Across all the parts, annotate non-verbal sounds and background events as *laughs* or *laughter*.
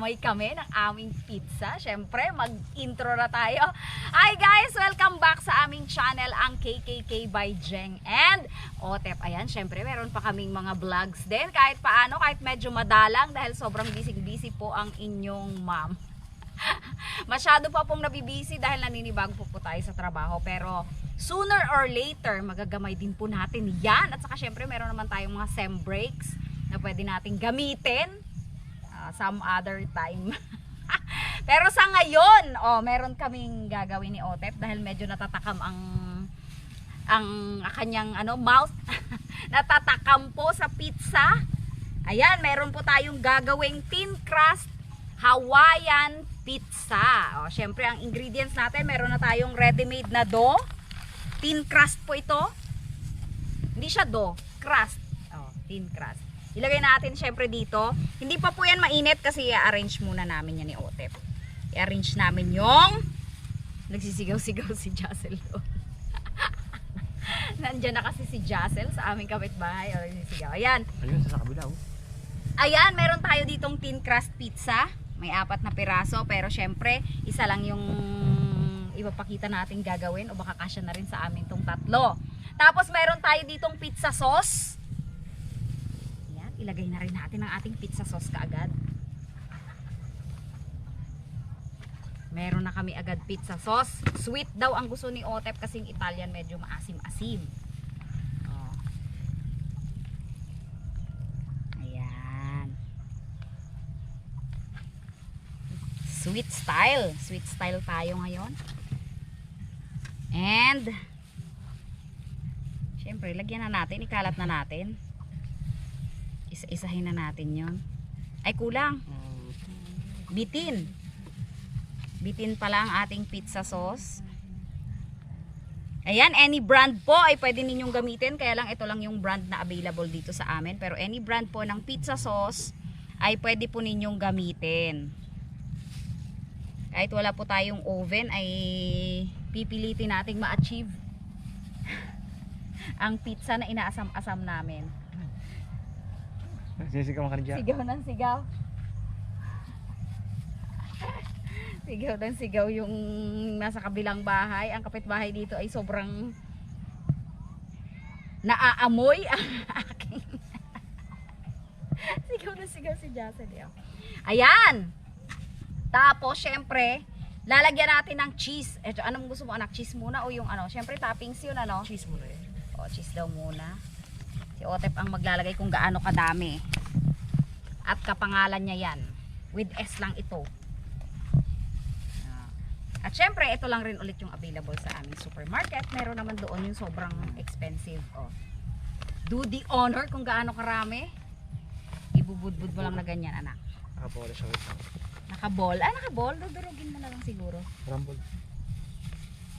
Nag-aamoy kami ng aming pizza. Siyempre, mag-intro na tayo. Hi guys! Welcome back sa aming channel, ang KKK by Jeng and Otep. Ayan, siyempre, meron pa kaming mga vlogs din. Kahit paano, kahit medyo madalang dahil sobrang busy-busy po ang inyong mom. *laughs* Masyado pa pong nabibisi dahil naninibago po po tayo sa trabaho. Pero sooner or later, magagamay din po natin yan. At saka syempre, meron naman tayong mga sem breaks na pwede nating gamitin uh, some other time. *laughs* Pero sa ngayon, oh, meron kaming gagawin ni Otep dahil medyo natatakam ang ang kanyang ano mouth *laughs* natatakam po sa pizza. Ayan, meron po tayong gagawing thin crust Hawaiian pizza. O, syempre ang ingredients natin, meron na tayong ready-made na dough. Thin crust po ito. Hindi siya dough, crust. O, thin crust. Ilagay natin syempre dito. Hindi pa po yan mainit kasi i-arrange muna namin yan ni Otep. I-arrange namin yung nagsisigaw-sigaw *laughs* si Jassel doon. *laughs* Nandiyan na kasi si Jassel sa aming kapitbahay. O, nagsisigaw. Ayan. Ayun, sa kabila oh. Ayan, meron tayo ditong thin crust pizza. May apat na piraso, pero syempre, isa lang yung ipapakita natin gagawin o baka kasya na rin sa amin tong tatlo. Tapos meron tayo ditong pizza sauce. Ilagay na rin natin ang ating pizza sauce kaagad. Meron na kami agad pizza sauce. Sweet daw ang gusto ni Otep kasing Italian medyo maasim-asim. Oh. Ayan. Sweet style. Sweet style tayo ngayon. And, syempre, lagyan na natin. Ikalat na natin. Isa-isahin na natin yon. Ay, kulang. Bitin. Bitin pala ang ating pizza sauce. Ayan, any brand po ay pwede ninyong gamitin. Kaya lang ito lang yung brand na available dito sa amin. Pero any brand po ng pizza sauce ay pwede po ninyong gamitin. Kahit wala po tayong oven ay pipilitin nating ma-achieve *laughs* ang pizza na inaasam-asam namin. Sisigaw ka na dyan. Sigaw ng sigaw. sigaw ng sigaw yung nasa kabilang bahay. Ang kapitbahay dito ay sobrang naaamoy ang aking sigaw ng sigaw si Jason. eh. Ayan! Tapos, syempre, lalagyan natin ng cheese. Eto, anong gusto mo anak? Cheese muna o yung ano? Syempre, toppings yun ano? Cheese mo na eh. O, cheese daw muna. Si Otep ang maglalagay kung gaano kadami. At kapangalan niya yan. With S lang ito. Ah. At syempre, ito lang rin ulit yung available sa aming supermarket. Meron naman doon yung sobrang expensive. O. Do the honor kung gaano karami. Ibubudbud mo lang na ganyan, anak. Nakapola siya. Nakabol. Ah, nakabol. Dudurugin mo na lang siguro. Rumble.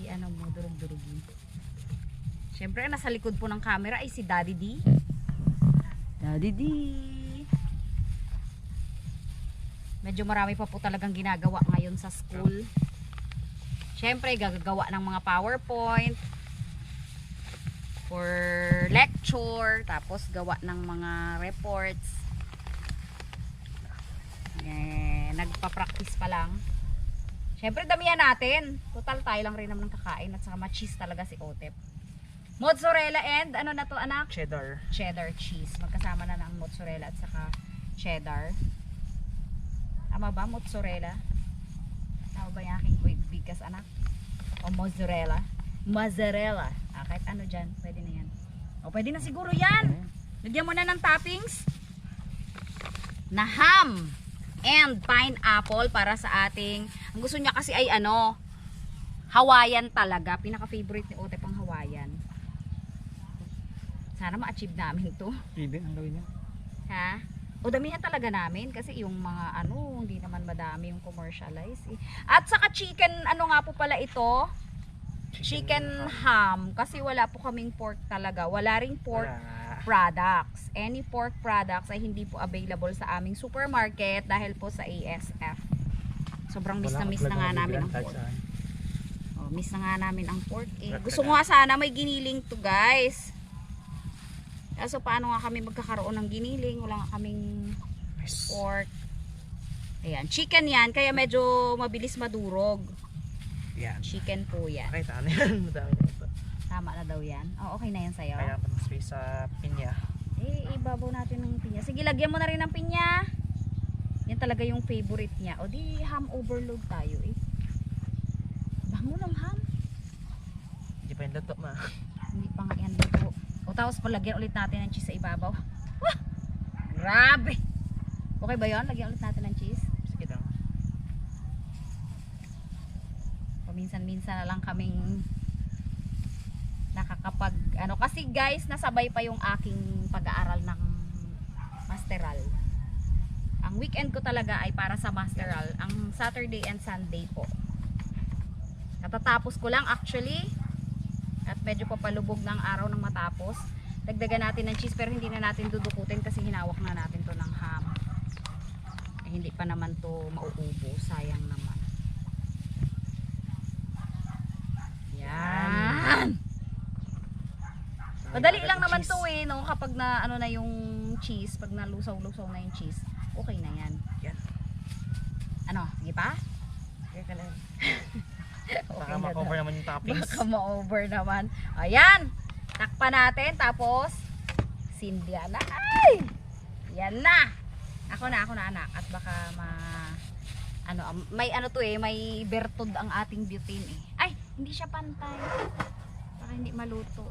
I ano mo, durug-durugin. Siyempre, nasa likod po ng camera ay si Daddy D. Daddy D. Medyo marami pa po talagang ginagawa ngayon sa school. Siyempre, gagagawa ng mga PowerPoint for lecture, tapos gawa ng mga reports. Eh, nagpa-practice pa lang. Siyempre, damihan natin. Total tayo lang rin naman kakain at saka ma-cheese talaga si Otep. Mozzarella and ano na to anak? Cheddar. Cheddar cheese. Magkasama na ng mozzarella at saka cheddar. Tama ba? Mozzarella? Tama ba yung aking big- bigas anak? O mozzarella? Mozzarella. Ah, kahit ano dyan. Pwede na yan. O pwede na siguro yan. Lagyan mo na ng toppings. Na ham and pineapple para sa ating ang gusto niya kasi ay ano Hawaiian talaga. Pinaka-favorite ni Ote pang Hawaiian. Sana ma-achieve namin to. Even ang gawin niya. Ha? O damihan talaga namin kasi yung mga ano, hindi naman madami yung commercialize. eh. At saka chicken, ano nga po pala ito? Chicken ham. Kasi wala po kaming pork talaga. Wala ring pork Wala. products. Any pork products ay hindi po available sa aming supermarket dahil po sa ASF. Sobrang miss na miss na nga namin ang pork. Oh, miss na nga namin ang pork eh. Gusto ko nga sana may giniling to guys. Kaso paano nga kami magkakaroon ng giniling? Wala nga kaming pork. Ayan, chicken yan, kaya medyo mabilis madurog. Yan. Chicken po yan. Okay, tama na yan. *laughs* Madami na ito. Tama na daw yan. Oh, okay na yan sa'yo. Kaya pa space sa pinya. Eh, ibabaw natin ng pinya. Sige, lagyan mo na rin ng pinya. Yan talaga yung favorite niya. O di, ham overload tayo eh. Bango ng ham. Hindi pa yung luto ma. Hindi pa nga yan luto. O tapos palagyan ulit natin ng cheese sa ibabaw. Wah! Grabe! Okay ba yon? Lagyan ulit natin ng cheese. Sige lang. Paminsan-minsan na lang kaming nakakapag ano kasi guys nasabay pa yung aking pag-aaral ng masteral ang weekend ko talaga ay para sa masteral ang Saturday and Sunday po katatapos ko lang actually at medyo papalubog ng araw ng matapos dagdagan natin ng cheese pero hindi na natin dudukutin kasi hinawak na natin to ng ham eh, hindi pa naman to mauubo sayang naman yan Madali lang naman to eh, no? Kapag na ano na yung cheese, pag nalusaw-lusaw na yung cheese, okay na yan. Yan. Ano, sige pa? Okay ka lang. *laughs* Okay Baka na ma-cover daw. naman yung toppings. Baka ma-over naman. Ayan! Takpan natin, tapos sindya na. Ay! Yan na! Ako na, ako na anak. At baka ma... Ano, may ano to eh, may bertod ang ating butane eh. Ay, hindi siya pantay. Baka hindi maluto.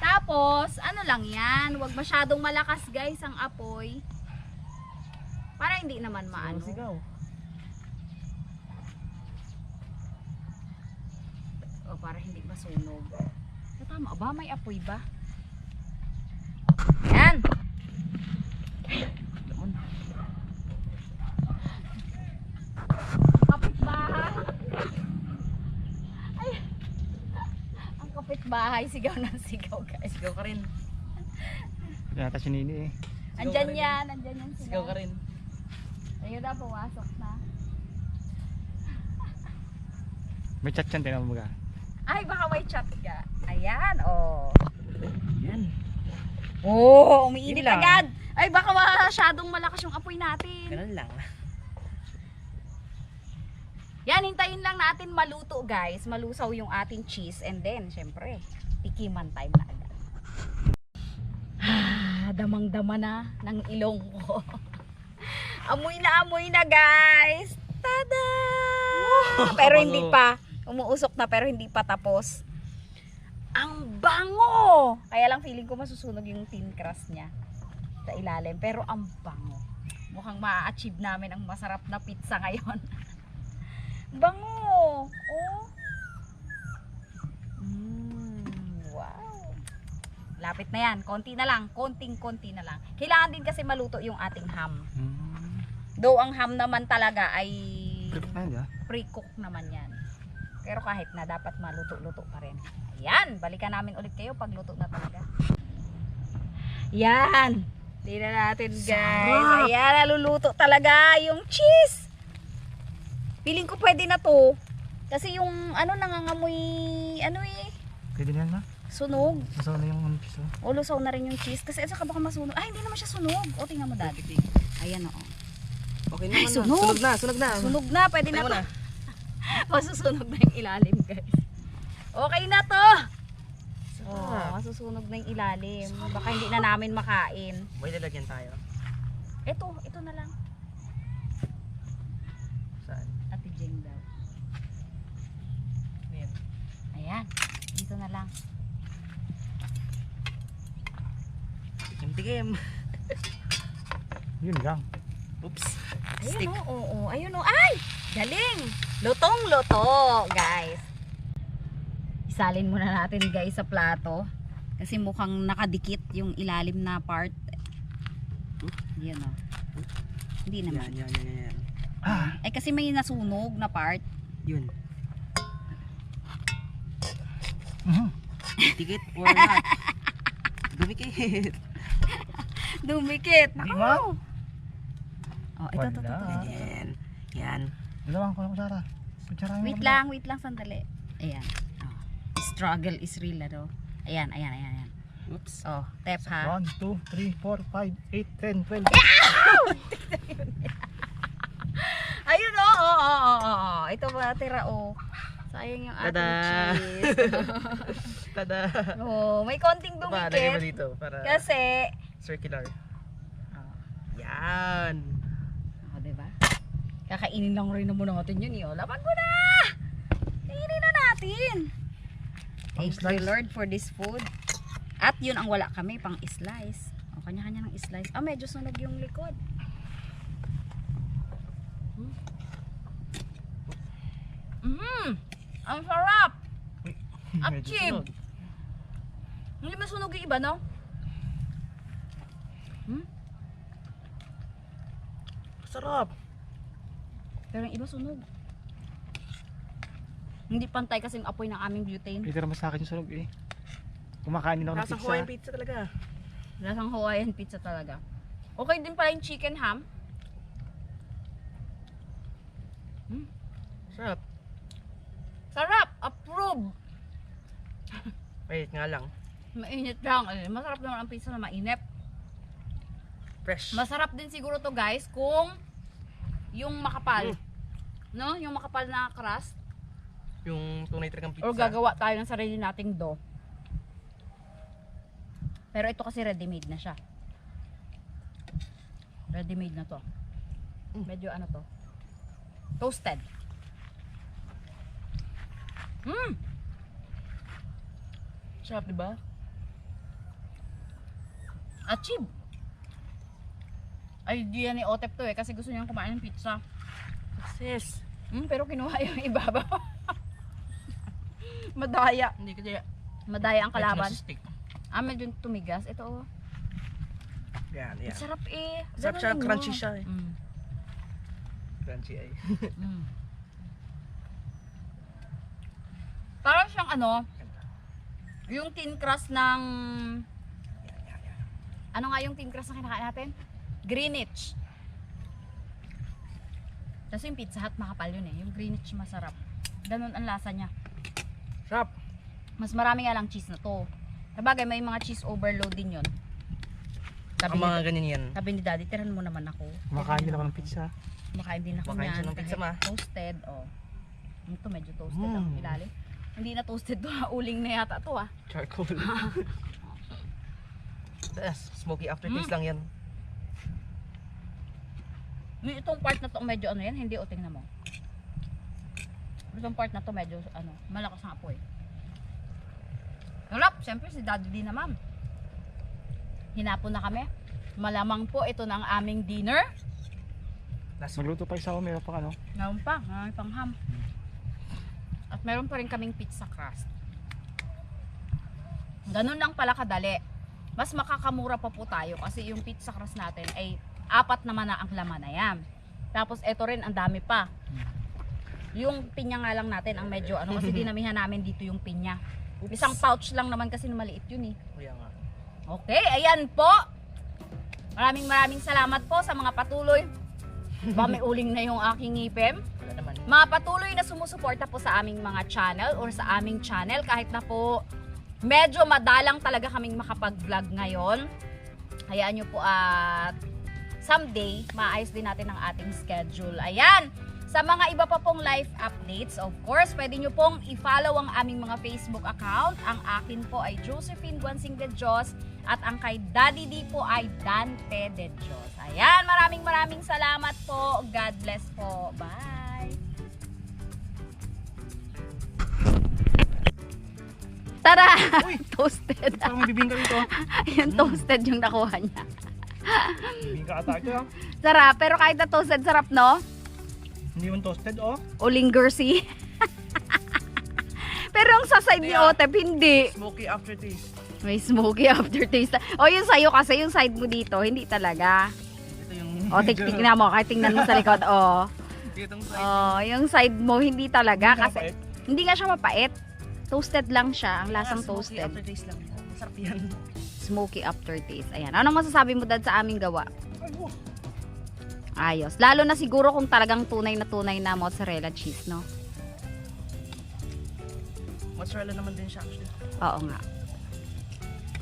Tapos, ano lang yan, huwag masyadong malakas guys ang apoy. Para hindi naman maano. Sigaw. Para hindi masunog. So, tama ba? May apoy ba? Yan! Doon. Kapitbahay! Ay! Ang kapitbahay, sigaw ng sigaw guys. Sigaw ka rin. Yata si Nini eh. Sigaw Andyan ka rin. yan, andyan yan sila. Sigaw ka rin. Ayun na, pumasok na. May chat yan, tinan mo ba? Ay, baka may chat ka. Ayan, oh. Yan. Oh, umiinit Yun lang. agad. Ay, baka masyadong malakas yung apoy natin. Ganun lang. Yan, hintayin lang natin maluto guys. Malusaw yung ating cheese. And then, syempre, tikiman time na agad. Ah, damang-dama na ng ilong ko. *laughs* amoy na amoy na guys. Tada! pero hindi pa. Umuusok na pero hindi pa tapos. Ang bango! Kaya lang feeling ko masusunog yung thin crust niya sa ilalim. Pero ang bango. Mukhang ma-achieve namin ang masarap na pizza ngayon. *laughs* Bango! Oh. Mm, wow. Lapit na yan. Konti na lang. Konting-konti na lang. Kailangan din kasi maluto yung ating ham. Hmm. Though ang ham naman talaga ay pre-cook naman yan. Pero kahit na dapat maluto-luto pa rin. Ayan, balikan namin ulit kayo pag luto na talaga. Yan. Tingnan natin guys. Sarap! Ayan, naluluto talaga yung cheese. Feeling ko pwede na to. Kasi yung ano nangangamoy, ano eh, Pwede na ma. sunog. Masaw na yung ano, piso. O lusaw na rin yung cheese. Kasi saka baka masunog. Ay, hindi naman siya sunog. O, tingnan mo dati. Ayan o. Okay Ay, naman sunog. na. Sunog na, sunog na. Sunog na, pwede na Tayo mo to. na. *laughs* Masusunog na yung ilalim, guys. Okay na to. Oh, Sarap. masusunog na yung ilalim. Baka hindi na namin makain. May lalagyan tayo. Ito, ito na lang. Saan? Ate Jeng daw. Ayan. Ayan, dito na lang. Tikim-tikim. *laughs* Yun lang. Oops. Ayun Stick. o, oo, oo. Ayun o, ay! Galing! Lutong-luto, guys. Isalin muna natin, guys, sa plato. Kasi mukhang nakadikit yung ilalim na part. Yan o. Hindi naman. Yan, yan, yan, yan. Ay, kasi may nasunog na part. Yun. Mhm. Tikit or not. *laughs* Dumikit. Dumikit. Ma. Oh, ito, ito, ito, ito, Wala. Yan. Yan. Dalawang ko lang kutsara. Kutsara yung Wait lang, wait lang sandali. Ayan. Oh. Struggle is real, ano? Ayan, ayan, ayan, ayan. Oops. Oh, tep ha. 1, 2, 3, 4, 5, 8, 10, 12. Ayun oh, oh, oh, oh, oh. Ito ba tira oh. Sayang yung ating Tada! cheese. *laughs* Tada! oh, may konting dumikit. dito para Kasi, circular. Yan! Oh, diba? Kakainin lang rin naman natin yun eh. Oh, lapag mo na! Kainin na natin. Thank you. Lord for this food. At yun ang wala kami, pang slice. O, kanya-kanya ng slice. Ah, medyo sunog yung likod. Mm. Ang sarap! *laughs* Sunog. Hindi masunog yung iba, no? Sarap! Pero yung iba sunog. Hindi pantay kasi yung apoy ng aming butane. Pwede naman sa akin yung sunog eh. Kumakain din ako ng pizza. Hawaiian pizza talaga. Lasang Hawaiian pizza talaga. Okay din pala yung chicken ham. Sarap. Sarap! Approve! Wait nga lang. Mainit lang. Eh, Masarap naman ang pizza na mainit. Fresh. Masarap din siguro to guys kung yung makapal. No? Yung makapal na crust. yung tunay talagang pizza. Or gagawa tayo ng sarili nating dough. Pero ito kasi ready-made na siya. Ready-made na to. Mm. Medyo ano to. Toasted. Mm. Sarap, di ba? Achieve. Idea ni Otep to eh kasi gusto niyang kumain ng pizza. Success. Mm, pero kinuha yung ibabaw. *laughs* Madaya. Hindi kasi Madaya ang kalaban. Ah, medyo tumigas. Ito oh. Yan, yan. Sarap eh. Sarap siya, crunchy siya eh. Mm. Crunchy ay. *laughs* Mm. Parang siyang ano, yung thin crust ng ano nga yung thin crust na kinakain natin? Greenwich. Kasi yung Pizza Hut makapal yun eh. Yung Greenwich masarap. Ganun ang lasa niya. Sarap. Mas marami nga lang cheese na to. Sabagay, may mga cheese overload din yun. Sabi Ang ni, mga ganyan yan. sabi ni daddy, tiran mo naman ako. Kumakain din ako ng pizza. Kumakain din ako Kumakain niyan. ng pizza, kahit ma. Toasted, oh. Ito medyo toasted Mm. ang ilalim. Hindi na toasted to, ha. uling na yata to ah. Charcoal. *laughs* Yes, smoky aftertaste Mm. lang yan. Yung itong part na to medyo ano yan, hindi o tingnan mo. Itong part na to medyo ano, malakas ang apoy. Sarap, siyempre si daddy din naman. Hinapon na kami. Malamang po ito na ang aming dinner. Last Magluto pa isa ako, meron pang ano. Meron pa, may pang ham. At meron pa rin kaming pizza crust. Ganun lang pala kadali. Mas makakamura pa po tayo kasi yung pizza crust natin ay apat naman na ang laman na yan. Tapos ito rin, ang dami pa. Yung pinya nga lang natin ang medyo ano kasi *laughs* dinamihan namin dito yung pinya. Isang pouch lang naman kasi maliit yun eh. Kuya nga. Okay, ayan po. Maraming maraming salamat po sa mga patuloy. Ba may uling na yung aking ngipin. Mga patuloy na sumusuporta po sa aming mga channel or sa aming channel kahit na po medyo madalang talaga kaming makapag-vlog ngayon. Hayaan nyo po at someday maayos din natin ang ating schedule. Ayan! Sa mga iba pa pong life updates, of course, pwede nyo pong i-follow ang aming mga Facebook account. Ang akin po ay Josephine Guansing de Dios at ang kay Daddy D po ay Dante de Dios. Ayan, maraming maraming salamat po. God bless po. Bye! Tara! *laughs* toasted. Parang may bibingka dito. *laughs* Yung toasted yung nakuha niya. Bibingka ata ito ah. Sarap, pero kahit na toasted, sarap, no? Hindi yung toasted oh. O lingersy. *laughs* pero yung sa side ni Yeah. Otep, hindi. Smoky aftertaste. May smoky aftertaste. O yung sa'yo kasi, yung side mo dito, hindi talaga. Ito yung... O, tik tingnan mo, kahit tingnan mo sa likod. O, Itong side. o yung side mo, hindi talaga. Hindi Kasi, hindi nga siya mapait. Toasted lang siya, ang lasang Ah, smoky toasted. aftertaste lang. Masarap yan. Smoky aftertaste. Ayan. Anong masasabi mo dad sa aming gawa? Ay. Ayos. Lalo na siguro kung talagang tunay na tunay na mozzarella cheese, no? Mozzarella naman din siya actually. Oo nga.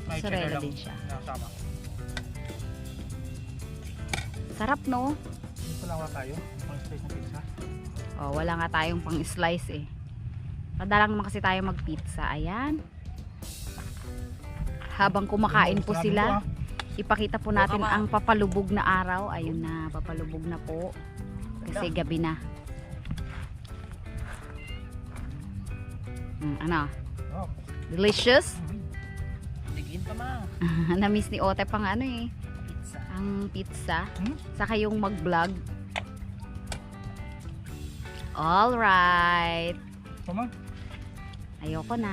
May Mozzarella cheddar lang. din siya. Nakasama. Sarap no? Dito lang wala tayo. Pang slice ng pizza. Oh, wala nga tayong pang slice eh. Madalang naman kasi tayo mag-pizza. Ayan. Habang kumakain po sila, ah. ipakita po natin ang papalubog na araw. Ayun na, papalubog na po. Kasi gabi na. Mm, ano? Oh. Delicious? Digin pa ma. *laughs* Na-miss ni Ote pang ano eh. Pizza. Ang pizza. Hmm? Saka yung mag-vlog. Alright. Tama. Ayoko na.